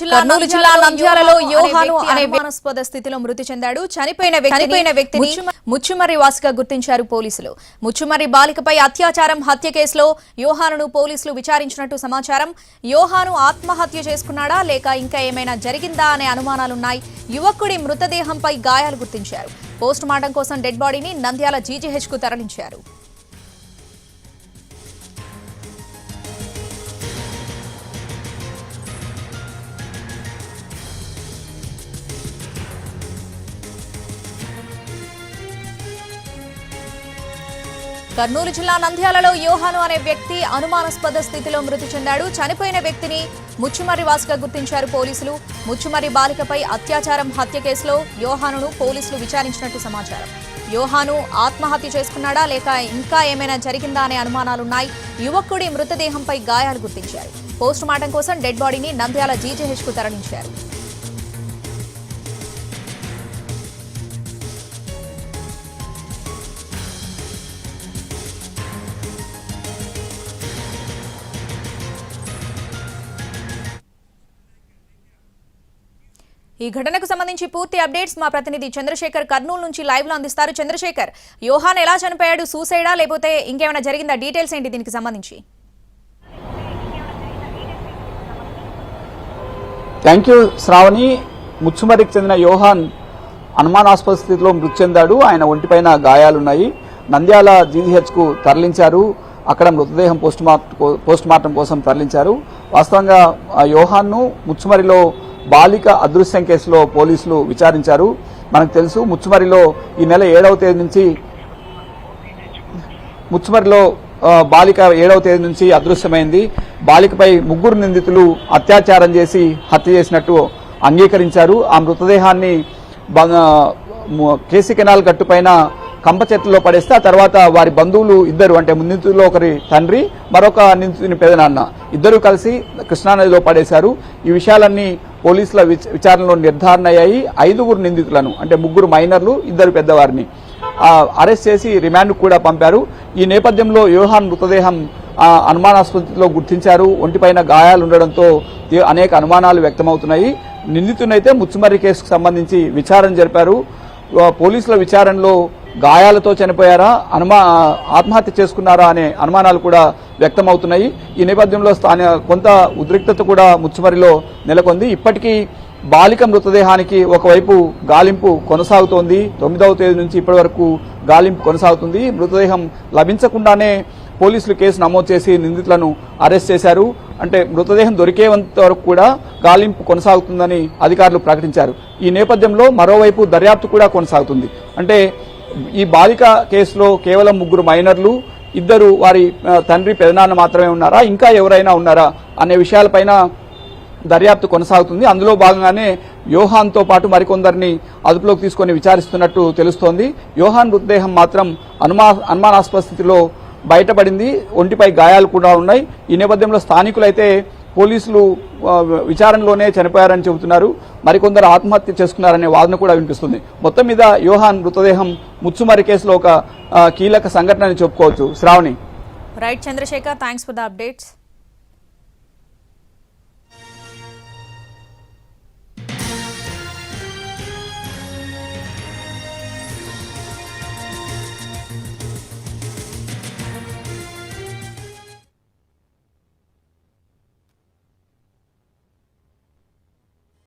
కర్నూలు జిల్లా నంద్యాలలో యోహాను అనే అనుమానాస్పద స్థితిలో మృతి చెందాడు. చనిపోయిన చనిపోయిన వ్యక్తిని ముచ్చుమర్రి వాసిగా గుర్తించారు పోలీసులు. ముచ్చుమర్రి బాలికపై అత్యాచారం హత్య కేసులో యోహానును పోలీసులు విచారించినట్టు సమాచారం. యోహాను ఆత్మహత్య చేసుకున్నాడా లేక ఇంకా ఏమైనా జరిగిందా అనే అనుమానాలున్నాయి. యువకుడి మృతదేహంపై గాయాలు గుర్తించారు. పోస్ట్ మార్టం కోసం డెడ్ బాడీని నంద్యాల జీజీహెచ్కు తరలించారు. కర్నూలు జిల్లా నంద్యాలలో యోహాను అనే వ్యక్తి అనుమానాస్పద స్థితిలో మృతి చెందాడు. చనిపోయిన వ్యక్తిని ముచ్చుమర్రి వాసుగా గుర్తించారు పోలీసులు. ముచ్చుమర్రి బాలికపై అత్యాచారం హత్య కేసులో యోహానును పోలీసులు విచారించినట్టు సమాచారం. యోహాను ఆత్మహత్య చేసుకున్నాడా లేక ఇంకా ఏమైనా జరిగిందా అనే అనుమానాలున్నాయి. యువకుడి మృతదేహంపై గాయాలు గుర్తించారు. పోస్టుమార్టం కోసం డెడ్ బాడీని నంద్యాల జీజీహెచ్కు తరలించారు. ఈ ఘటనకు సంబంధించి పూర్తి అప్డేట్స్ మా ప్రతినిధి చంద్రశేఖర్ కర్నూలు నుంచి లైవ్లో అందిస్తారు. చంద్రశేఖర్ యోహాన్ ఎలా చనిపోయాడు? సూసైడా లేకపోతే ఇంకేమైనా జరిగిందా? డీటెయిల్స్ ఏంటి దీనికి సంబంధించి? Thank you Shravani. ముచ్చుమరికి చెందిన యోహాన్ అనుమానాస్పద స్థితిలో మృతి చెందాడు. ఆయన ఒంటిపైన గాయాలున్నాయి. నంద్యాల జీజీహెచ్కు తరలించారు. అక్కడ మృతదేహం పోస్ట్ మార్టం పోస్ట్ మార్టం కోసం తరలించారు. వాస్తవంగా ఆ యోహాన్ను ముచ్చుమరిలో బాలిక అదృశ్యం కేసులో పోలీసులు విచారించారు. మనకు తెలుసు ముచ్చుమరిలో ఈ నెల ఏడవ తేదీ నుంచి ముచ్చుమరిలో బాలిక ఏడవ తేదీ నుంచి అదృశ్యమైంది. బాలికపై ముగ్గురు నిందితులు అత్యాచారం చేసి హత్య చేసినట్టు అంగీకరించారు. ఆ మృతదేహాన్ని కేసీ కెనాల్ గట్టుపైన కంప చెట్లలో పడేస్తే ఆ తర్వాత వారి బంధువులు ఇద్దరు అంటే నిందితుల్లో ఒకరి తండ్రి మరొక నిందితుని పెదనాన్న. ఇద్దరు కలిసి కృష్ణానదిలో పడేశారు. ఈ విషయాలన్నీ పోలీసుల విచ- విచారణలో నిర్ధారణ అయ్యాయి ఐదుగురు నిందితులను అంటే ముగ్గురు మైనర్లు ఇద్దరు పెద్దవారిని. అరెస్ట్ చేసి రిమాండ్ కూడా పంపారు. ఈ నేపథ్యంలో యోహాన్ మృతదేహం ఆ, గుర్తించారు. ఒంటిపైన గాయాలు ఉండడంతో అనేక అనుమానాలు వ్యక్తమవుతున్నాయి. నిందితునైతే ముచ్చుమర్రి కేసుకు సంబంధించి విచారణ జరిపారు. పోలీసుల విచారణలో గాయాలతో చనిపోయారా? అనుమా ఆత్మహత్య చేసుకున్నారా అనే అనుమానాలు కూడా వ్యక్తమవుతున్నాయి. ఈ నేపథ్యంలో స్థానిక కొంత ఉద్రిక్తత కూడా ముచ్చుమరిలో నెలకొంది. ఇప్పటికీ బాలిక మృతదేహానికి ఒకవైపు గాలింపు కొనసాగుతోంది. తొమ్మిదవ తేదీ నుంచి ఇప్పటి వరకు గాలింపు కొనసాగుతుంది. మృతదేహం లభించకుండానే పోలీసులు కేసు నమోదు చేసి నిందితులను అరెస్ట్ చేశారు. అంటే మృతదేహం దొరికేంత వరకు కూడా గాలింపు కొనసాగుతుందని అధికారులు ప్రకటించారు. ఈ నేపథ్యంలో మరోవైపు దర్యాప్తు కూడా కొనసాగుతుంది. అంటే ఈ బాలిక కేసులో కేవలం ముగ్గురు మైనర్లు ఇద్దరు వారి తండ్రి పెదనాన్న మాత్రమే ఉన్నారా ఇంకా ఎవరైనా ఉన్నారా అనే విషయాలపైన దర్యాప్తు కొనసాగుతుంది. అందులో భాగంగానే యోహాన్తో పాటు మరికొందరిని అదుపులోకి తీసుకొని విచారిస్తున్నట్టు తెలుస్తోంది. యోహాన్ మృతదేహం మాత్రం అనుమా అనుమానాస్పద స్థితిలో బయటపడింది. ఒంటిపై గాయాలు కూడా ఉన్నాయి. ఈ నేపథ్యంలో స్థానికులైతే పోలీసులు విచారణలోనే చనిపోయారని చెబుతున్నారు. మరికొందరు ఆత్మహత్య చేసుకున్నారనే వాదన కూడా వినిపిస్తుంది. మొత్తం మీద యోహాన్ మృతదేహం ముచ్చుమరి కేసులో ఒక కీలక సంఘటన అని చెప్పుకోవచ్చు. Sravani. Right Chandrasekhar thanks for the updates